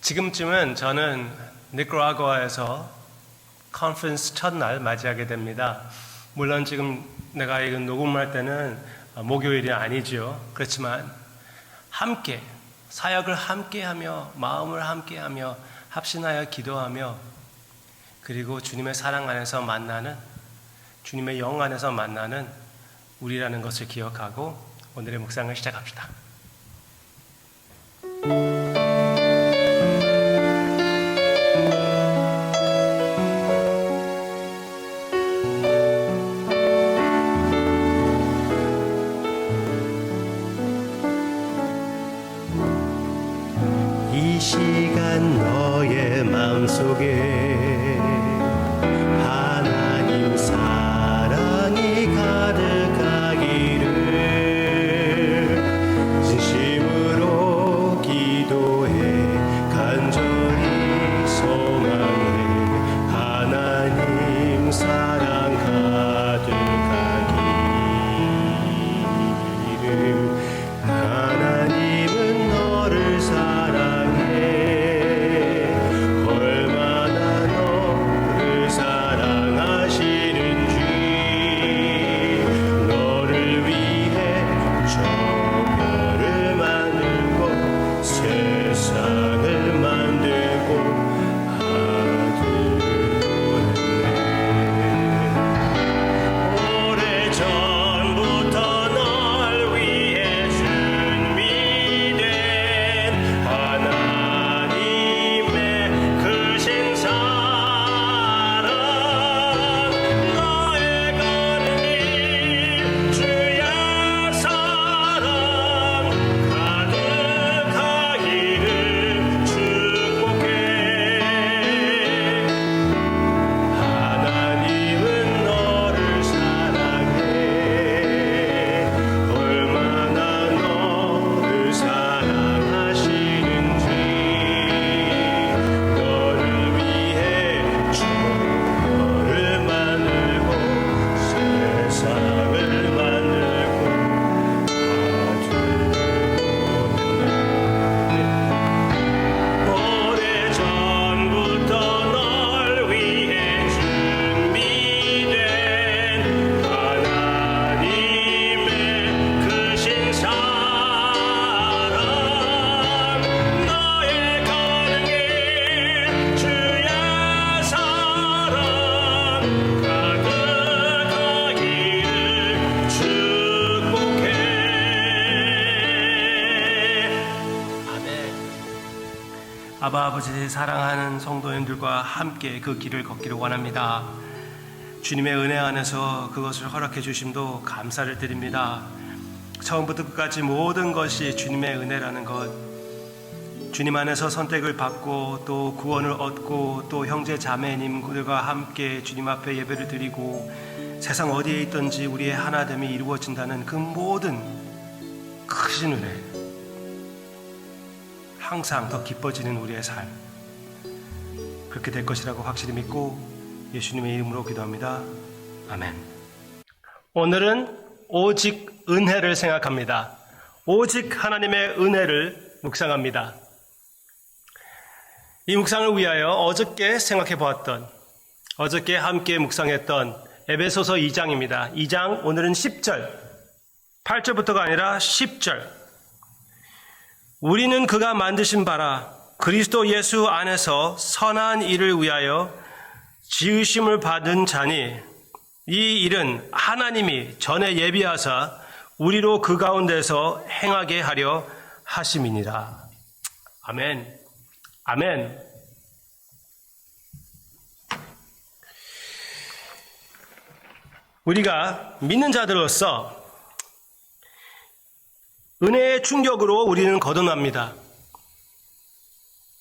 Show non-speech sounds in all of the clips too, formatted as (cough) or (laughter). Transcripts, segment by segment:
지금쯤은 저는 니카라과에서 컨퍼런스 첫날 맞이하게 됩니다. 물론 지금 내가 이거 녹음할 때는 목요일이 아니죠. 그렇지만 함께 사역을 함께하며 마음을 함께하며 합신하여 기도하며 그리고 주님의 사랑 안에서 만나는 주님의 영 안에서 만나는 우리라는 것을 기억하고 오늘의 묵상을 시작합시다. 사랑 아바 아버지 사랑하는 성도님들과 함께 그 길을 걷기를 원합니다. 주님의 은혜 안에서 그것을 허락해 주심도 감사를 드립니다. 처음부터 끝까지 모든 것이 주님의 은혜라는 것. 주님 안에서 선택을 받고 또 구원을 얻고 또 형제 자매님들과 함께 주님 앞에 예배를 드리고 세상 어디에 있든지 우리의 하나됨이 이루어진다는 그 모든 크신 은혜. 항상 더 기뻐지는 우리의 삶. 그렇게 될 것이라고 확실히 믿고 예수님의 이름으로 기도합니다. 아멘. 오늘은 오직 은혜를 생각합니다. 오직 하나님의 은혜를 묵상합니다. 이 묵상을 위하여 어저께 생각해 보았던, 어저께 함께 묵상했던 에베소서 2장입니다. 2장 오늘은 10절, 8절부터가 아니라 10절. 우리는 그가 만드신 바라 그리스도 예수 안에서 선한 일을 위하여 지으심을 받은 자니 이 일은 하나님이 전에 예비하사 우리로 그 가운데서 행하게 하려 하심이니라. 아멘. 아멘. 우리가 믿는 자들로서 은혜의 충격으로 우리는 거듭납니다.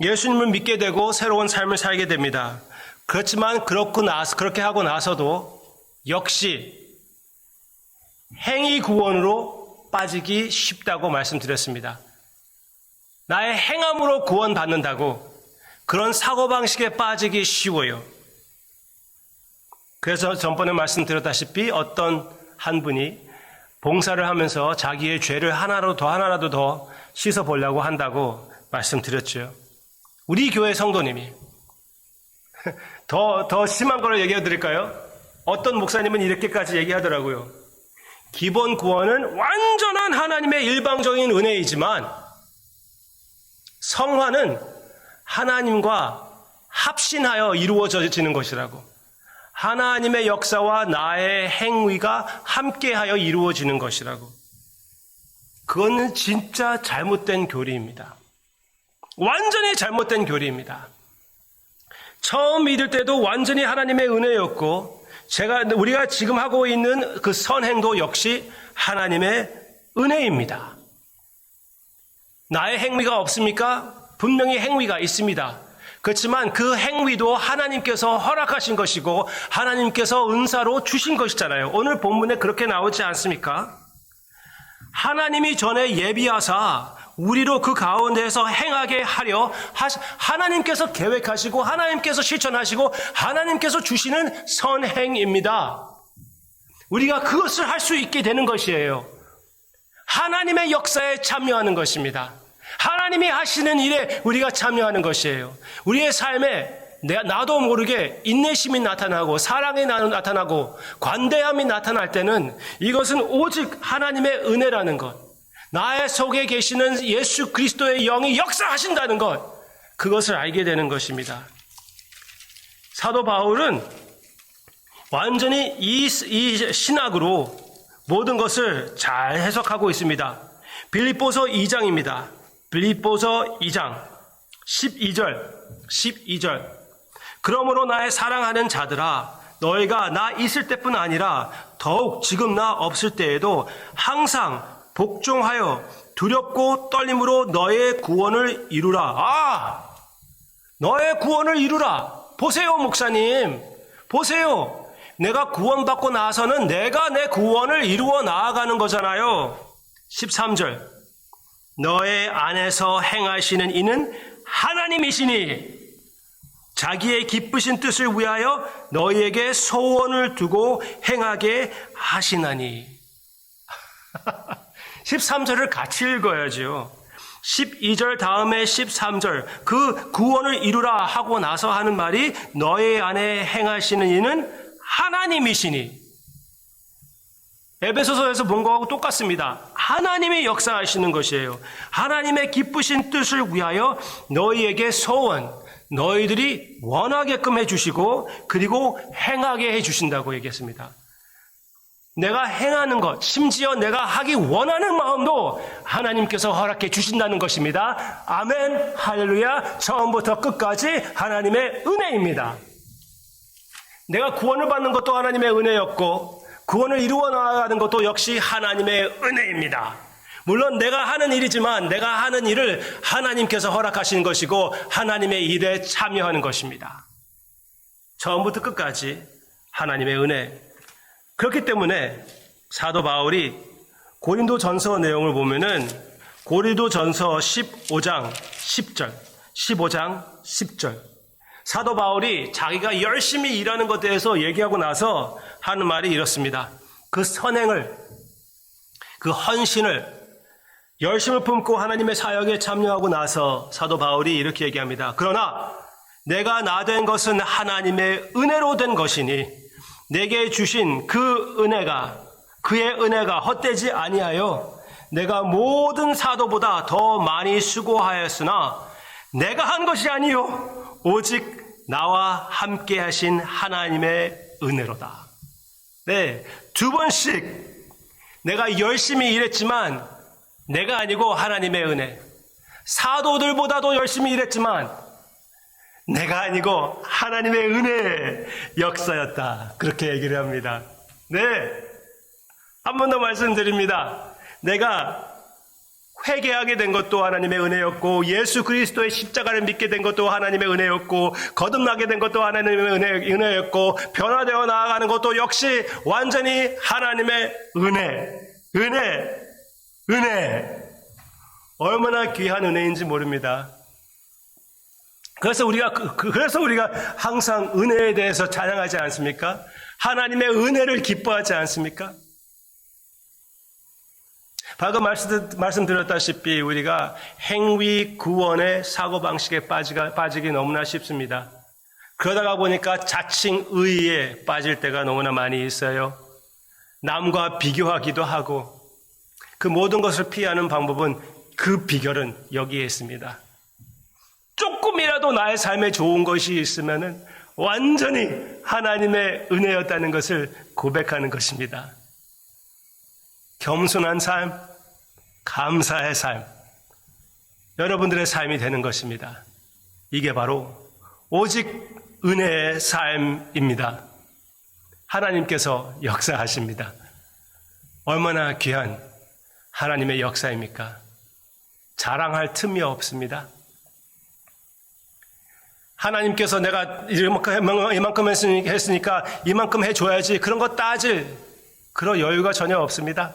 예수님을 믿게 되고 새로운 삶을 살게 됩니다. 그렇지만 그렇고 나서 그렇게 하고 나서도 역시 행위 구원으로 빠지기 쉽다고 말씀드렸습니다. 나의 행함으로 구원받는다고 그런 사고방식에 빠지기 쉬워요. 그래서 전번에 말씀드렸다시피 어떤 한 분이 봉사를 하면서 자기의 죄를 하나로 더 하나라도 더 씻어 보려고 한다고 말씀드렸죠. 우리 교회 성도님이 (laughs) 더, 더 심한 걸 얘기해 드릴까요? 어떤 목사님은 이렇게까지 얘기하더라고요. 기본 구원은 완전한 하나님의 일방적인 은혜이지만 성화는 하나님과 합신하여 이루어지는 것이라고. 하나님의 역사와 나의 행위가 함께하여 이루어지는 것이라고. 그거는 진짜 잘못된 교리입니다. 완전히 잘못된 교리입니다. 처음 믿을 때도 완전히 하나님의 은혜였고, 제가, 우리가 지금 하고 있는 그 선행도 역시 하나님의 은혜입니다. 나의 행위가 없습니까? 분명히 행위가 있습니다. 그렇지만 그 행위도 하나님께서 허락하신 것이고, 하나님께서 은사로 주신 것이잖아요. 오늘 본문에 그렇게 나오지 않습니까? 하나님이 전에 예비하사 우리로 그 가운데에서 행하게 하려 하나님께서 계획하시고 하나님께서 실천하시고 하나님께서 주시는 선행입니다. 우리가 그것을 할 수 있게 되는 것이에요. 하나님의 역사에 참여하는 것입니다. 하나님이 하시는 일에 우리가 참여하는 것이에요. 우리의 삶에 내가 나도 모르게 인내심이 나타나고 사랑이 나- 나타나고 관대함이 나타날 때는 이것은 오직 하나님의 은혜라는 것. 나의 속에 계시는 예수 그리스도의 영이 역사하신다는 것. 그것을 알게 되는 것입니다. 사도 바울은 완전히 이, 이 신학으로 모든 것을 잘 해석하고 있습니다. 빌립보서 2장입니다. 빌립보서 2장 12절 12절 그러므로 나의 사랑하는 자들아 너희가 나 있을 때뿐 아니라 더욱 지금 나 없을 때에도 항상 복종하여 두렵고 떨림으로 너의 구원을 이루라. 아! 너의 구원을 이루라. 보세요, 목사님. 보세요. 내가 구원받고 나서는 내가 내 구원을 이루어 나아가는 거잖아요. 13절. 너의 안에서 행하시는 이는 하나님이시니 자기의 기쁘신 뜻을 위하여 너희에게 소원을 두고 행하게 하시나니. (laughs) 13절을 같이 읽어야죠. 12절 다음에 13절 그 구원을 이루라 하고 나서 하는 말이 너의 안에 행하시는 이는 하나님이시니 에베소서에서 본 거하고 똑같습니다. 하나님이 역사하시는 것이에요. 하나님의 기쁘신 뜻을 위하여 너희에게 소원, 너희들이 원하게끔 해주시고 그리고 행하게 해주신다고 얘기했습니다. 내가 행하는 것, 심지어 내가 하기 원하는 마음도 하나님께서 허락해 주신다는 것입니다. 아멘, 할렐루야. 처음부터 끝까지 하나님의 은혜입니다. 내가 구원을 받는 것도 하나님의 은혜였고, 구원을 이루어 나가는 것도 역시 하나님의 은혜입니다. 물론 내가 하는 일이지만 내가 하는 일을 하나님께서 허락하시는 것이고, 하나님의 일에 참여하는 것입니다. 처음부터 끝까지 하나님의 은혜. 그렇기 때문에 사도 바울이 고린도 전서 내용을 보면은 고린도 전서 15장 10절, 15장 10절. 사도 바울이 자기가 열심히 일하는 것에 대해서 얘기하고 나서 하는 말이 이렇습니다. 그 선행을, 그 헌신을 열심을 품고 하나님의 사역에 참여하고 나서 사도 바울이 이렇게 얘기합니다. 그러나 내가 나 된 것은 하나님의 은혜로 된 것이니 내게 주신 그 은혜가 그의 은혜가 헛되지 아니하여 내가 모든 사도보다 더 많이 수고하였으나 내가 한 것이 아니요 오직 나와 함께 하신 하나님의 은혜로다. 네, 두 번씩 내가 열심히 일했지만 내가 아니고 하나님의 은혜. 사도들보다도 열심히 일했지만 내가 아니고 하나님의 은혜 역사였다. 그렇게 얘기를 합니다. 네. 한 번 더 말씀드립니다. 내가 회개하게 된 것도 하나님의 은혜였고 예수 그리스도의 십자가를 믿게 된 것도 하나님의 은혜였고 거듭나게 된 것도 하나님의 은혜, 은혜였고 변화되어 나아가는 것도 역시 완전히 하나님의 은혜, 은혜, 은혜. 얼마나 귀한 은혜인지 모릅니다. 그래서 우리가 그- 그- 그래서 우리가 항상 은혜에 대해서 찬양하지 않습니까? 하나님의 은혜를 기뻐하지 않습니까? 방금 말씀, 말씀드렸다시피 우리가 행위 구원의 사고방식에 빠지기 너무나 쉽습니다. 그러다가 보니까 자칭 의에 빠질 때가 너무나 많이 있어요. 남과 비교하기도 하고 그 모든 것을 피하는 방법은 그 비결은 여기에 있습니다. 조금이라도 나의 삶에 좋은 것이 있으면은 완전히 하나님의 은혜였다는 것을 고백하는 것입니다. 겸손한 삶, 감사의 삶, 여러분들의 삶이 되는 것입니다. 이게 바로 오직 은혜의 삶입니다. 하나님께서 역사하십니다. 얼마나 귀한 하나님의 역사입니까? 자랑할 틈이 없습니다. 하나님께서 내가 이만큼, 이만큼 했으니- 했으니까 이만큼 해줘야지 그런 거 따질 그런 여유가 전혀 없습니다.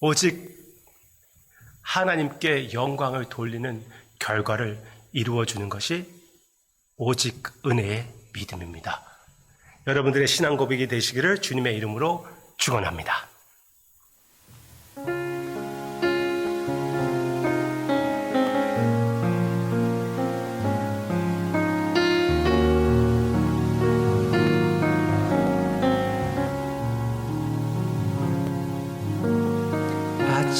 오직 하나님께 영광을 돌리는 결과를 이루어 주는 것이 오직 은혜의 믿음입니다. 여러분들의 신앙 고백이 되시기를 주님의 이름으로 축원합니다.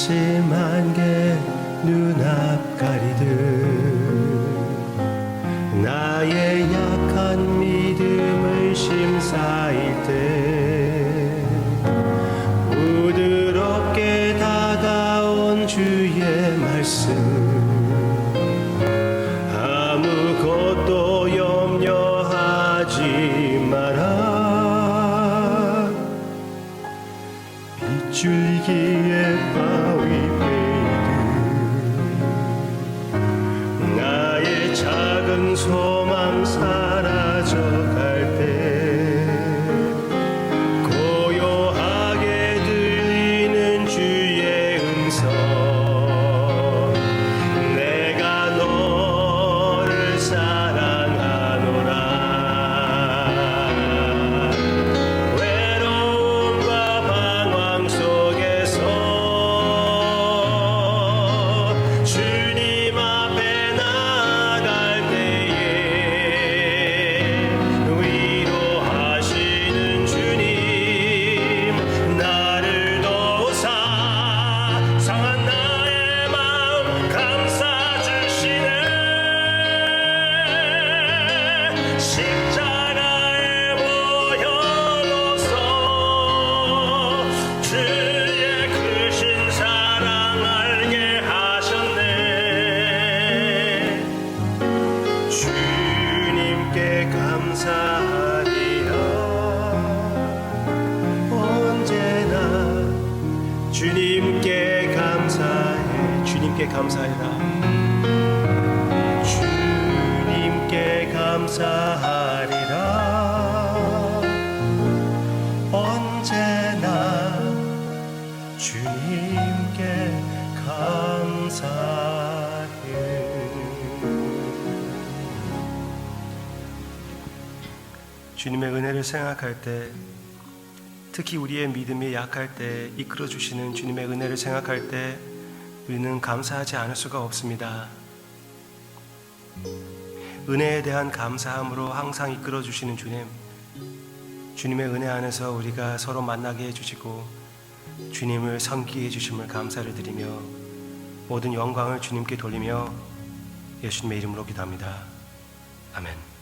아침 안개 눈앞 가리듯 나의 약한 믿음을 심사일 때 작은 소망 사라져갈 감사하리라 언제나 주님께 감사해 주님의 은혜를 생각할 때 특히 우리의 믿음이 약할 때 이끌어 주시는 주님의 은혜를 생각할 때 우리는 감사하지 않을 수가 없습니다. 은혜에 대한 감사함으로 항상 이끌어 주시는 주님. 주님의 은혜 안에서 우리가 서로 만나게 해 주시고 주님을 섬기게 해 주심을 감사를 드리며 모든 영광을 주님께 돌리며 예수님의 이름으로 기도합니다. 아멘.